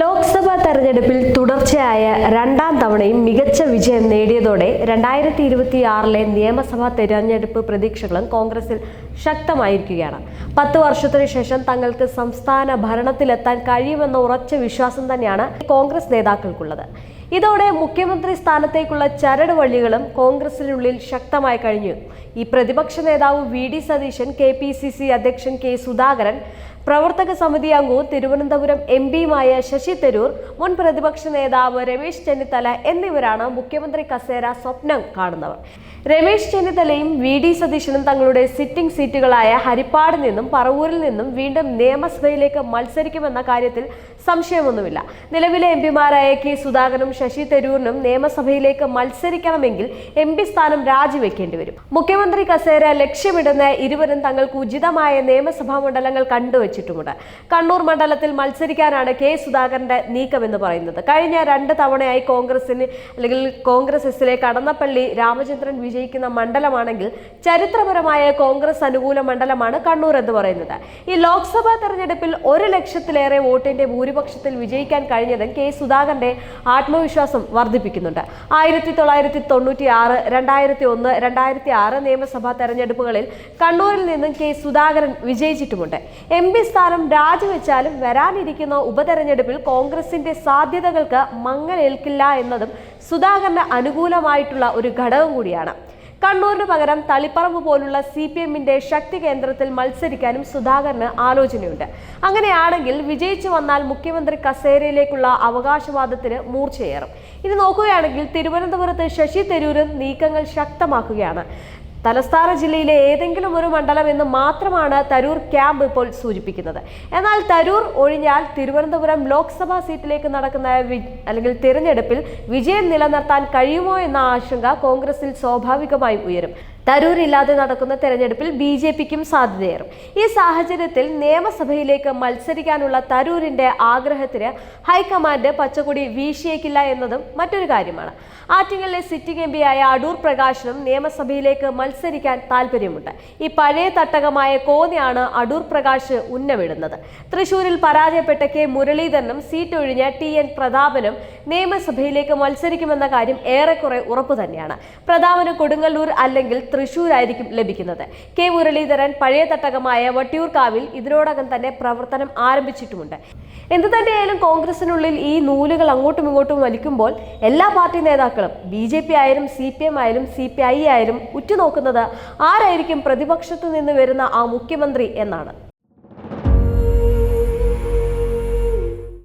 ലോക്സഭാ തെരഞ്ഞെടുപ്പിൽ തുടർച്ചയായ രണ്ടാം തവണയും മികച്ച വിജയം നേടിയതോടെ രണ്ടായിരത്തി ഇരുപത്തിയാറിലെ നിയമസഭാ തെരഞ്ഞെടുപ്പ് പ്രതീക്ഷകളും കോൺഗ്രസിൽ ശക്തമായിരിക്കുകയാണ്. പത്ത് വർഷത്തിനു ശേഷം തങ്ങൾക്ക് സംസ്ഥാന ഭരണത്തിലെത്താൻ കഴിയുമെന്ന ഉറച്ച വിശ്വാസം തന്നെയാണ് കോൺഗ്രസ് നേതാക്കൾക്കുള്ളത്. ഇതോടെ മുഖ്യമന്ത്രി സ്ഥാനത്തേക്കുള്ള ചരട് വഴികളും കോൺഗ്രസിനുള്ളിൽ ശക്തമായി കഴിഞ്ഞു. ഈ പ്രതിപക്ഷ നേതാവ് V D Satheesan K P C C അധ്യക്ഷൻ കെ സുധാകരൻ പ്രവർത്തക സമിതി അംഗവും തിരുവനന്തപുരം എം പിയുമായ ശശി തരൂർ മുൻ പ്രതിപക്ഷ നേതാവ് രമേശ് ചെന്നിത്തല എന്നിവരാണ് മുഖ്യമന്ത്രി കസേര സ്വപ്നം കാണുന്നവർ. രമേശ് ചെന്നിത്തലയും വി ഡി സതീശനും തങ്ങളുടെ സിറ്റിംഗ് സീറ്റുകളായ ഹരിപ്പാട് നിന്നും പറവൂരിൽ നിന്നും വീണ്ടും നിയമസഭയിലേക്ക് മത്സരിക്കുമെന്ന കാര്യത്തിൽ സംശയമൊന്നുമില്ല. നിലവിലെ എം പിമാരായ കെ സുധാകരനും ശശി തരൂരിനും നിയമസഭയിലേക്ക് മത്സരിക്കണമെങ്കിൽ എം പി സ്ഥാനം രാജിവെക്കേണ്ടി വരും. മുഖ്യമന്ത്രി കസേര ലക്ഷ്യമിടുന്ന ഇരുവരും തങ്ങൾക്ക് ഉചിതമായ നിയമസഭാ മണ്ഡലങ്ങൾ കണ്ടുവച്ചിട്ടുമുണ്ട് കണ്ണൂർ മണ്ഡലത്തിൽ മത്സരിക്കാനാണ് കെ സുധാകരന്റെ നീക്കമെന്ന് പറയുന്നത്. കഴിഞ്ഞ രണ്ട് തവണയായി കോൺഗ്രസിന് അല്ലെങ്കിൽ കോൺഗ്രസ് എസിലെ കടന്നപ്പള്ളി രാമചന്ദ്രൻ വിജയിക്കുന്ന മണ്ഡലമാണെങ്കിൽ ചരിത്രപരമായ കോൺഗ്രസ് അനുകൂല മണ്ഡലമാണ് കണ്ണൂർ എന്ന് പറയുന്നത്. ഈ ലോക്സഭാ തെരഞ്ഞെടുപ്പിൽ ഒരു ലക്ഷത്തിലേറെ വോട്ടിന്റെ ഭൂരിപക്ഷത്തിൽ വിജയിക്കാൻ കഴിഞ്ഞതും കെ സുധാകരന്റെ ആത്മവിശ്വാസം വർദ്ധിപ്പിക്കുന്നുണ്ട്. ആയിരത്തി തൊള്ളായിരത്തി തൊണ്ണൂറ്റി ആറ് രണ്ടായിരത്തി ഒന്ന് രണ്ടായിരത്തി ആറ് നിയമസഭാ തെരഞ്ഞെടുപ്പുകളിൽ കണ്ണൂരിൽ നിന്നും കെ സുധാകരൻ വിജയിച്ചിട്ടുമുണ്ട്. എം പി സ്ഥാനം രാജിവെച്ചാലും വരാനിരിക്കുന്ന ഉപതെരഞ്ഞെടുപ്പിൽ കോൺഗ്രസിന്റെ സാധ്യതകൾക്ക് മങ്ങലേൽക്കില്ല എന്നതും സുധാകരന് അനുകൂലമായിട്ടുള്ള ഒരു ഘടകം കൂടിയാണ്. കണ്ണൂരിന് പകരം തളിപ്പറമ്പ് പോലുള്ള സി പി എമ്മിന്റെ ശക്തി കേന്ദ്രത്തിൽ മത്സരിക്കാനും സുധാകരന് ആലോചനയുണ്ട്. അങ്ങനെയാണെങ്കിൽ വിജയിച്ചു വന്നാൽ മുഖ്യമന്ത്രി കസേരയിലേക്കുള്ള അവകാശവാദത്തിന് മൂർച്ചയേറും. ഇത് നോക്കുകയാണെങ്കിൽ തിരുവനന്തപുരത്ത് ശശി തരൂരും നീക്കങ്ങൾ ശക്തമാക്കുകയാണ്. തലസ്ഥാന ജില്ലയിലെ ഏതെങ്കിലും ഒരു മണ്ഡലം എന്ന് മാത്രമാണ് തരൂർ ക്യാമ്പ് ഇപ്പോൾ സൂചിപ്പിക്കുന്നത്. എന്നാൽ തരൂർ ഒഴിഞ്ഞാൽ തിരുവനന്തപുരം ലോക്സഭാ സീറ്റിലേക്ക് നടക്കുന്ന അല്ലെങ്കിൽ തിരഞ്ഞെടുപ്പിൽ വിജയം നിലനിർത്താൻ കഴിയുമോ എന്ന ആശങ്ക കോൺഗ്രസിൽ സ്വാഭാവികമായും ഉയരും. തരൂർ ഇല്ലാതെ നടക്കുന്ന തെരഞ്ഞെടുപ്പിൽ ബി ജെ പിക്കും സാധ്യതയേറും. ഈ സാഹചര്യത്തിൽ നിയമസഭയിലേക്ക് മത്സരിക്കാനുള്ള തരൂരിന്റെ ആഗ്രഹത്തിന് ഹൈക്കമാൻഡ് പച്ചക്കൊടി വീശിയേക്കില്ല എന്നതും മറ്റൊരു കാര്യമാണ്. ആറ്റിങ്ങലിലെ സിറ്റിംഗ് എം ആയ അടൂർ പ്രകാശിനും നിയമസഭയിലേക്ക് മത്സരിക്കാൻ താല്പര്യമുണ്ട് ഈ പഴയ തട്ടകമായ കോന്നിയാണ് അടൂർ പ്രകാശ് ഉന്നമിടുന്നത് തൃശൂരിൽ പരാജയപ്പെട്ട കെ മുരളീധരനും സീറ്റ് ഒഴിഞ്ഞ ടി എൻ പ്രതാപനും നിയമസഭയിലേക്ക് മത്സരിക്കുമെന്ന കാര്യം ഏറെക്കുറെ ഉറപ്പു തന്നെയാണ് പ്രതാപന് കൊടുങ്ങല്ലൂർ അല്ലെങ്കിൽ തൃശൂരായിരിക്കും ലഭിക്കുന്നത്. കെ മുരളീധരൻ പഴയ തട്ടകമായ വട്ടിയൂർക്കാവിൽ ഇതിനോടകം തന്നെ പ്രവർത്തനം ആരംഭിച്ചിട്ടുമുണ്ട്. എന്തു തന്നെയായാലും കോൺഗ്രസിനുള്ളിൽ ഈ നൂലുകൾ അങ്ങോട്ടും ഇങ്ങോട്ടും വലിക്കുമ്പോൾ എല്ലാ പാർട്ടി നേതാക്കളും ബി ജെ പി ആയാലും സി പി എം ആയാലും സി പി ഐ ആയാലും ഉറ്റുനോക്കുന്നത് ആരായിരിക്കും പ്രതിപക്ഷത്തു നിന്ന് വരുന്ന ആ മുഖ്യമന്ത്രി എന്നാണ്.